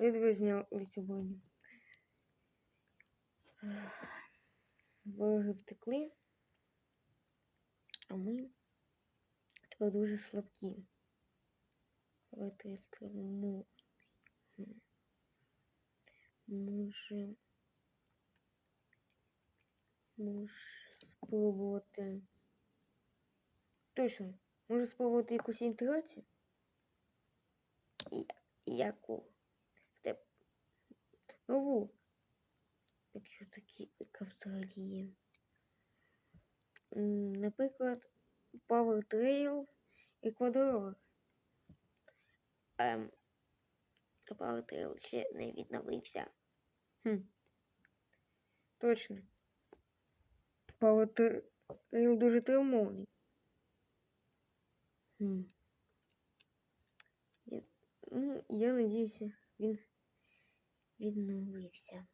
Ледве зняв відсьогодні. Вороги втекли, а ми тепер дуже слабкі. Давайте я скажу, може, може спробувати. Точно, може спробувати якусь інтеграцію? І- Яку? Нову. Якщо такі, яка. Наприклад, Power Trail і Quadroller. Ем, Power Trail ще не відновився. Хм. Точно. Power Trail дуже травмований. Хм. Я, надіюся, він відновився.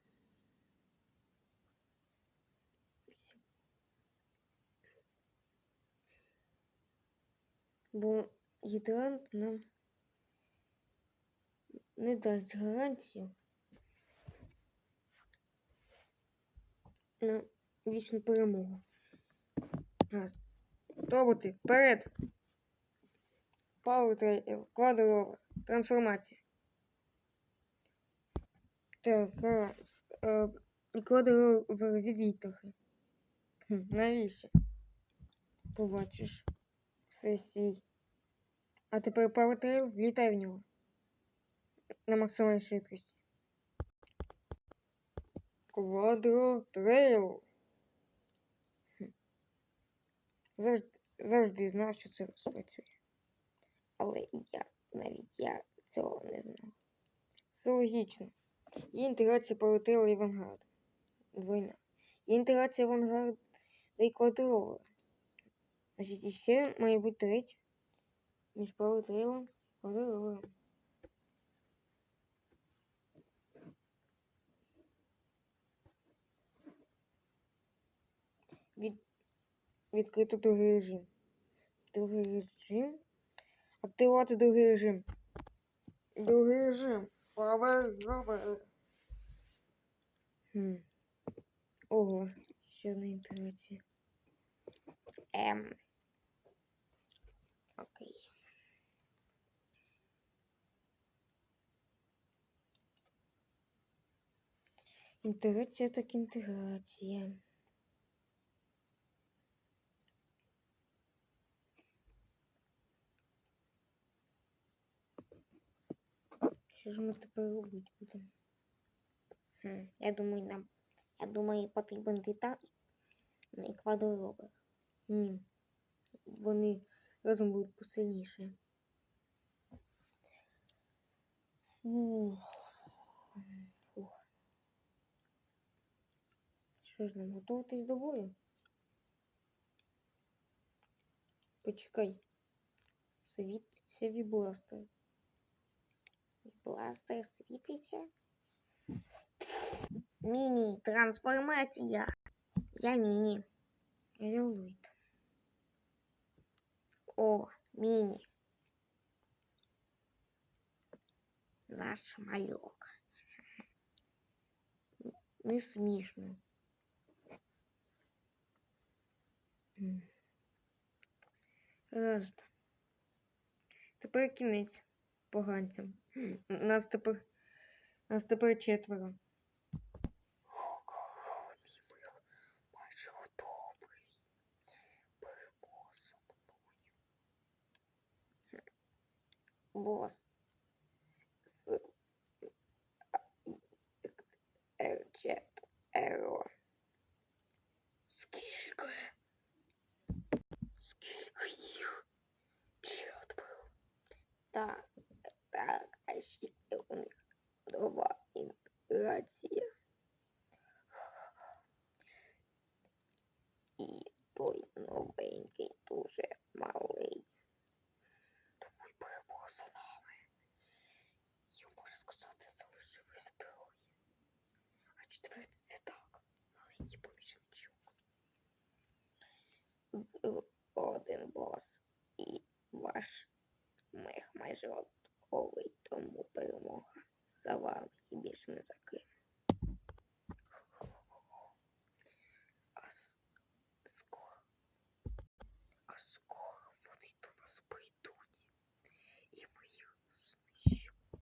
Бо гідрант нам не дасть гарантію на вічну перемогу. Гаразд. Роботи, вперед! Power Trail, трансформація. Так, квадровер відійдь трохи. Навіщо? Побачиш. Все стій. А тепер Trail, влітай в нього. На максимальній швидкості. Квадро Трейл. Хм. Завжди, завжди знав, що це спрацює. Але і я, навіть я цього не знав. Все логічно. Є інтеграція Power і Vanguard. Двойна. Є інтеграція Vanguard і квадровера. Значить, іще має бути третя між і квадровером. Від... Відкрито другий режим. Другий режим. Активувати другий режим. Другий режим. Power Rover. Хм. Ого, ще одна інтеграція. Ем. Окей. Інтеграція так інтеграція. Що ж ми тепер робити будемо? Хм, я думаю, нам. Я думаю, потрібен деталь і квадроробер. Ні. Вони разом будуть посильніші. Фух. Що ж нам готуватись до бою? Почекай. Світиться вібластер. Бластер світиться. Міні-трансформація. Я міні. Релуйт. О, міні. Наш мальок. Не смішно. М. Гаразд. Тепер кінець Поганцям. Нас тепер. Нас тепер четверо. Бос. С. Ерчет. Еро. Скільки? Скільки їх? Четверо. Так, так, у них нова інтеграція. І той новенький дуже малий. Думаю, перемога за нами. Я можу сказати, залишилося троє. А четвертий це так, маленький помічничок. Один бос і ваш мех майже вибірковий, тому перемога за вами і більше не закрив.